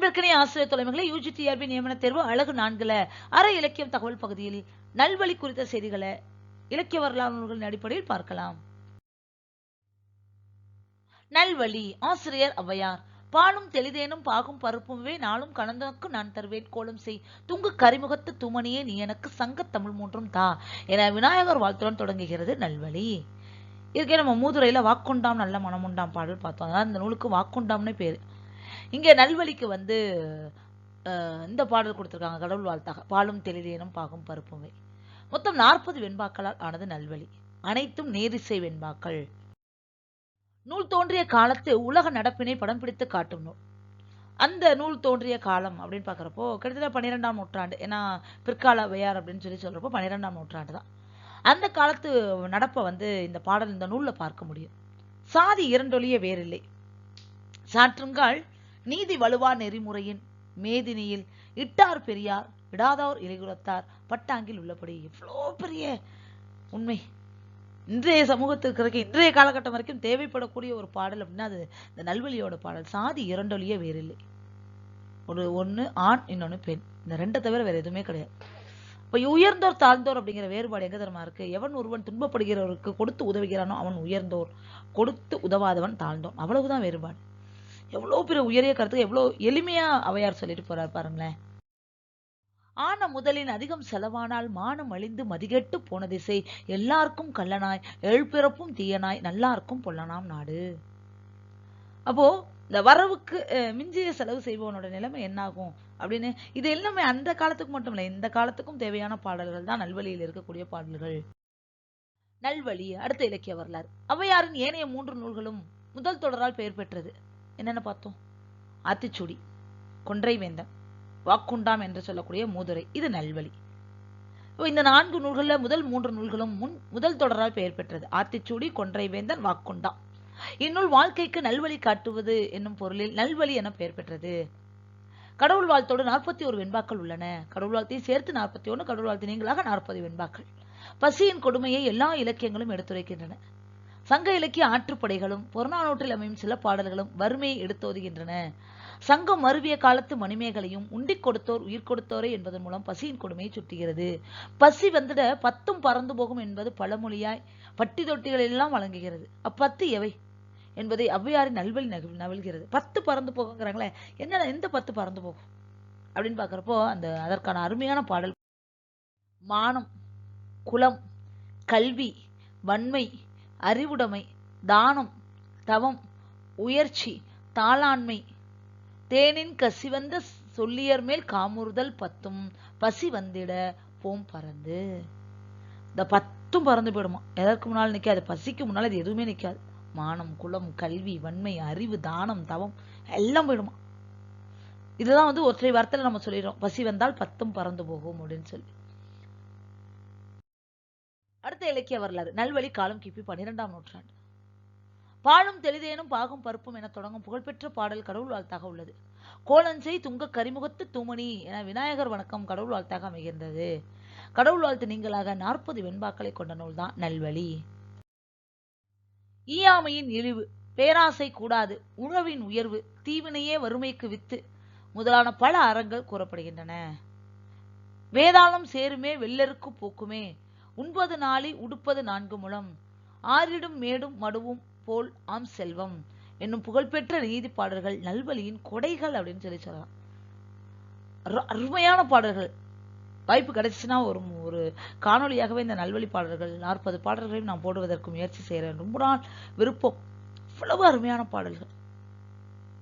அன்பிற்கனே ஆசிரியர் தலைமைகளை யூஜிடிஆர்பி நியமன தேர்வு அழகு நான்குல அற இலக்கியம் தகவல் பகுதியில் நல்வழி குறித்த செய்திகளை இலக்கிய வரலாறு நூல்களின் அடிப்படையில் பார்க்கலாம். நல்வழி ஆசிரியர் ஔவையார். பாலும் தெளிதேனும் பாகும் பருப்புமே நாளும் கலந்தனக்கு நான் தருவேன். கோலம் செய் துங்கு கரிமுகத்து தூமணியே நீ எனக்கு சங்க தமிழ் மூன்றும் தா என விநாயகர் வாழ்த்துடன் தொடங்குகிறது நல்வழி. இதுக்கே நம்ம மூதுரையில வாக்குண்டாம் நல்ல மனமுண்டாம் பாடல் பார்த்தோம். அதாவது இந்த நூலுக்கு வாக்குண்டாம்னே பேர். இங்கே நல்வழிக்கு வந்து இந்த பாடல் கொடுத்துருக்காங்க கடவுள் வாழ்த்தாக. பாலும் தெளிதேனும் பாகும் பருப்புமே மொத்தம் நாற்பது வெண்பாக்களால் ஆனது நல்வழி. அனைத்தும் நேரிசை வெண்பாக்கள். நூல் தோன்றிய காலத்து உலக நடப்பினை படம் பிடித்து காட்டும் நூல். அந்த நூல் தோன்றிய காலம் அப்படின்னு பார்க்குறப்போ கிட்டத்தட்ட பன்னிரெண்டாம் நூற்றாண்டு. ஏன்னா பிற்கால வையார் அப்படின்னு சொல்லி சொல்கிறப்போ பன்னிரெண்டாம் நூற்றாண்டு தான். அந்த காலத்து நடப்பை வந்து இந்த பாடல் இந்த நூலில் பார்க்க முடியும். சாதி இரண்டொழிய வேறில்லை. சாற்றுங்கால் நீதி வலுவா நெறிமுறையின் மேதினியில் இட்டார் பெரியார் இடாதோர் இலைகுலத்தார் பட்டாங்கில் உள்ளபடி. எவ்வளோ பெரிய உண்மை. இன்றைய சமூகத்துக்கு இருக்க. இன்றைய காலகட்டம் வரைக்கும் தேவைப்படக்கூடிய ஒரு பாடல் அப்படின்னா அது இந்த நல்வழியோட பாடல். சாதி இரண்டொழிய வேறில்லை. ஒரு ஒன்று ஆண் இன்னொன்று பெண். இந்த ரெண்டை தவிர வேறு எதுவுமே கிடையாது. இப்போ உயர்ந்தோர் தாழ்ந்தோர் அப்படிங்கிற வேறுபாடு எங்க தரமா இருக்கு? எவன் ஒருவன் துன்பப்படுகிறவருக்கு கொடுத்து உதவுகிறானோ அவன் உயர்ந்தோர். கொடுத்து உதவாதவன் தாழ்ந்தோன் அவ்வளவுதான் வேறுபாடு. எவ்வளவு பெரிய உயரிய கருத்துக்கு எவ்வளவு எளிமையா அவையார் சொல்லிட்டு போறார் பாருங்களேன். ஆன முதலின் அதிகம் செலவானால் மானம் அழிந்து மதிகெட்டு போன திசை எல்லாருக்கும் கள்ளனாய் எழுப்பிறப்பும் தீயனாய் நல்லாருக்கும் பொல்லனாம் நாடு. அப்போ இந்த வரவுக்கு மிஞ்சிய செலவு செய்பவனோட நிலைமை என்னாகும்? அப்படின்னு இது எல்லாமே அந்த காலத்துக்கு மட்டும் இல்லை இந்த காலத்துக்கும் தேவையான பாடல்கள் தான் நல்வழியில் இருக்கக்கூடிய பாடல்கள். நல்வழி அடுத்த இலக்கிய வரலாறு. அவையாரின் ஏனைய மூன்று நூல்களும் முதல் தொடரால் பெயர் பெற்றது. என்னென்ன பார்த்தோம்? ஆத்திச்சூடி கொன்றை வேந்தன் வாக்குண்டாம் என்று சொல்லக்கூடிய மூதுரை. இது நல்வழி. இப்போ இந்த நான்கு நூல்களில் முதல் மூன்று நூல்களும் முன் முதல் தொடரால் பெயர் பெற்றது. ஆத்திச்சூடி கொன்றை வேந்தன் வாக்குண்டாம். இந்நூல் வாழ்க்கைக்கு நல்வழி காட்டுவது என்னும் பொருளில் நல்வழி என பெயர் பெற்றது. கடவுள் வாழ்த்தோடு நாற்பத்தி ஒரு வெண்பாக்கள் உள்ளன. கடவுள் வாழ்த்தையும் சேர்த்து நாற்பத்தி ஒன்று கடவுள் வாழ்த்து நீங்களாக நாற்பது வெண்பாக்கள். பசியின் கொடுமையை எல்லா இலக்கியங்களும் எடுத்துரைக்கின்றன. சங்க இலக்கிய ஆற்றுப்படைகளும் புறநானூற்றில் அமையும் சில பாடல்களும் வறுமையை எடுத்தோதுகின்றன. சங்கம் மருவிய காலத்து மணிமேகலையும் உண்டிக் கொடுத்தோர் உயிர் கொடுத்தோரே என்பதன் மூலம் பசியின் கொடுமையை சுட்டுகிறது. பசி வந்துட பத்தும் பறந்து போகும் என்பது பழமொழியாய் பட்டி தொட்டிகள் எல்லாம் வழங்குகிறது. அப்பத்து எவை? என்பதை ஔவையாரின் நல்வழி நக நவில்கிறது. பத்து பறந்து போகுங்கிறாங்களே என்ன எந்த பத்து பறந்து போகும்? அப்படின்னு பார்க்குறப்போ அந்த அதற்கான அருமையான பாடல். மானம் குலம் கல்வி வன்மை அறிவுடைமை தானம் தவம் உயர்ச்சி தாளாண்மை. தேனின் கசிவந்த சொல்லியர் மேல் காமுறுதல் பத்தும் பசி வந்திட போம் பறந்து இந்த பத்தும் பறந்து போயிடுமா? எதற்கு முன்னால் நிற்காது பசிக்கு முன்னால் அது எதுவுமே நிற்காது மானம் குலம் கல்வி வன்மை அறிவு தானம் தவம் எல்லாம் போயிடுமா? இதுதான் வந்து ஒற்றை வார்த்தையில் நம்ம சொல்லிடுறோம். பசி வந்தால் பத்தும் பறந்து போகும் அப்படின்னு சொல்லி. அடுத்த இலக்கிய வரலாறு. நல்வழி காலம் கிபி பன்னிரெண்டாம் நூற்றாண்டு. பாழும் தெளிதேனும் பாகும் பருப்பும் என தொடங்கும் புகழ்பெற்ற பாடல் கடவுள் வாழ்த்தாக உள்ளது. கோலஞ்சை துங்க கரிமுகத்து தூமணி என விநாயகர் வணக்கம் கடவுள் வாழ்த்தாக அமைகின்றது. கடவுள் வாழ்த்து நீங்களாக நாற்பது வெண்பாக்களை கொண்ட நூல்தான் நல்வழி. ஈயாமையின் இழிவு பேராசை கூடாது உழவின் உயர்வு தீவினையே வறுமைக்கு வித்து முதலான பல அறங்கள் கூறப்படுகின்றன. வேதாளம் சேருமே வெள்ளருக்கு போக்குமே உண்பது நாளி உடுப்பது நான்கு முழம். ஆறிடும் மேடும் மடுவும் போல் ஆம் செல்வம். என்னும் புகழ்பெற்ற நீதி பாடல்கள் நல்வழியின் கொடைகள் அப்படின்னு சொல்லி சொல்லலாம். அருமையான பாடல்கள். வாய்ப்பு கிடைச்சுன்னா ஒரு ஒரு காணொளியாகவே இந்த நல்வழி பாடல்கள் நாற்பது பாடல்களையும் நான் போடுவதற்கு முயற்சி செய்கிறேன் ரொம்ப நாள் விருப்பம். அவ்வளவு அருமையான பாடல்கள்.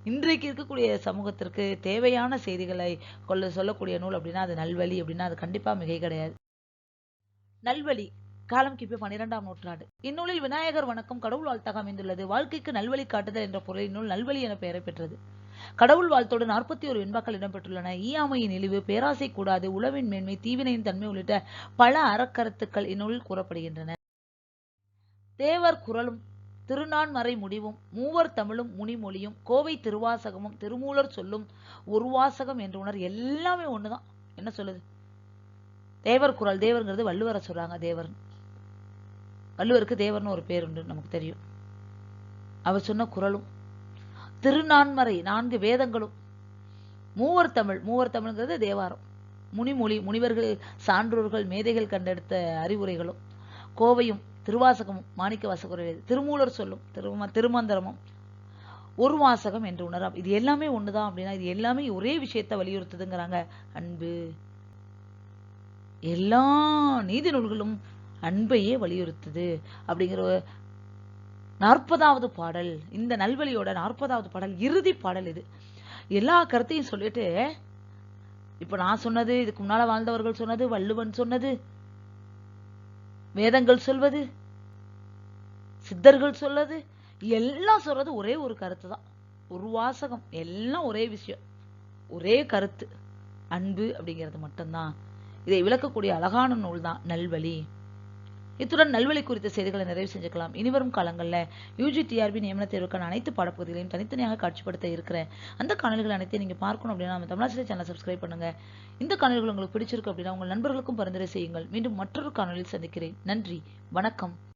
இன்றைக்கு இருக்கக்கூடிய சமூகத்திற்கு தேவையான செய்திகளை கொள்ள சொல்லக்கூடிய நூல் அப்படின்னா அது நல்வழி அப்படின்னா அது கண்டிப்பா மிகை கிடையாது. நல்வழி. காலம் கிபி பனிரெண்டாம் நூற்றாண்டு. இந்நூலில் விநாயகர் வணக்கம் கடவுள் வாழ்த்தாக அமைந்துள்ளது. வாழ்க்கைக்கு நல்வழி காட்டுதல் என்ற பொருள் இந்நூல் நல்வழி என பெயரை பெற்றது. கடவுள் வாழ்த்தோடு நாற்பத்தி ஒரு வெண்பாக்கள் இடம்பெற்றுள்ளன. ஈயாமையின் இழிவு பேராசை கூடாது உளவின் மேன்மை தீவினையின் தன்மை உள்ளிட்ட பல அறக்கருத்துக்கள் இந்நூலில் கூறப்படுகின்றன. தேவர் குரலும் திருநான்மறை முடிவும் மூவர் தமிழும் முனிமொழியும் கோவை திருவாசகமும் திருமூலர் சொல்லும் ஒரு வாசகம் என்று உணர் எல்லாமே ஒண்ணுதான். என்ன சொல்லுது? தேவர் குரல் தேவருங்கிறது வள்ளுவரை சொல்றாங்க தேவர் வள்ளுவருக்கு தேவர்னு ஒரு பேர் உண்டு நமக்கு தெரியும். அவர் சொன்ன குரலும். திருநான்மறை நான்கு வேதங்களும். மூவர் தமிழ் மூவர் தமிழ்ங்கிறது தேவாரம். முனிமொழி முனிவர்கள் சான்றோர்கள் மேதைகள் கண்டெடுத்த அறிவுரைகளும். கோவையும் திருவாசகமும் மாணிக்க வாசகர் திருமூலர் சொல்லும் திரும திருமந்திரமும். ஒரு வாசகம் என்று உணராம் இது எல்லாமே ஒண்ணுதான் அப்படின்னா இது எல்லாமே ஒரே விஷயத்தை வலியுறுத்துதுங்கிறாங்க அன்பு. எல்லா நீதி நூல்களும் அன்பையே வலியுறுத்துது. அப்படிங்கிற ஒரு நாற்பதாவது பாடல் இந்த நல்வழியோட நாற்பதாவது பாடல் இறுதி பாடல் இது. எல்லா கருத்தையும் சொல்லிட்டு இப்ப நான் சொன்னது இதுக்கு முன்னால வாழ்ந்தவர்கள் சொன்னது வள்ளுவன் சொன்னது வேதங்கள் சொல்வது சித்தர்கள் சொல்வது எல்லாம் சொல்றது ஒரே ஒரு கருத்து தான் ஒரு வாசகம் எல்லாம் ஒரே விஷயம். ஒரே கருத்து. அன்பு அப்படிங்கிறது மட்டும்தான். இதை விளக்கக்கூடிய அழகான நூல் தான் நல்வழி. இத்துடன் நல்வழி குறித்த செய்திகளை நிறைவு செஞ்சுக்கலாம். இனிவரும் காலங்களில் யூஜி டிஆர்பி நியமன தேர்வுக்கான அனைத்து பாடப்பகுதிகளையும் தனித்தனியாக காட்சிப்படுத்த இருக்கிறேன் அந்த காணொலிகள் அனைத்தையும் நீங்க பார்க்கணும் அப்படின்னா நம்ம தமிழாசிரியர் சேனல் சப்ஸ்கிரைப் பண்ணுங்க. இந்த காணொலிகள் உங்களுக்கு பிடிச்சிருக்கு அப்படின்னா உங்கள் நண்பர்களுக்கும் பரிந்துரை செய்யுங்கள். மீண்டும் மற்றொரு காணொலியில் சந்திக்கிறேன். நன்றி. வணக்கம்.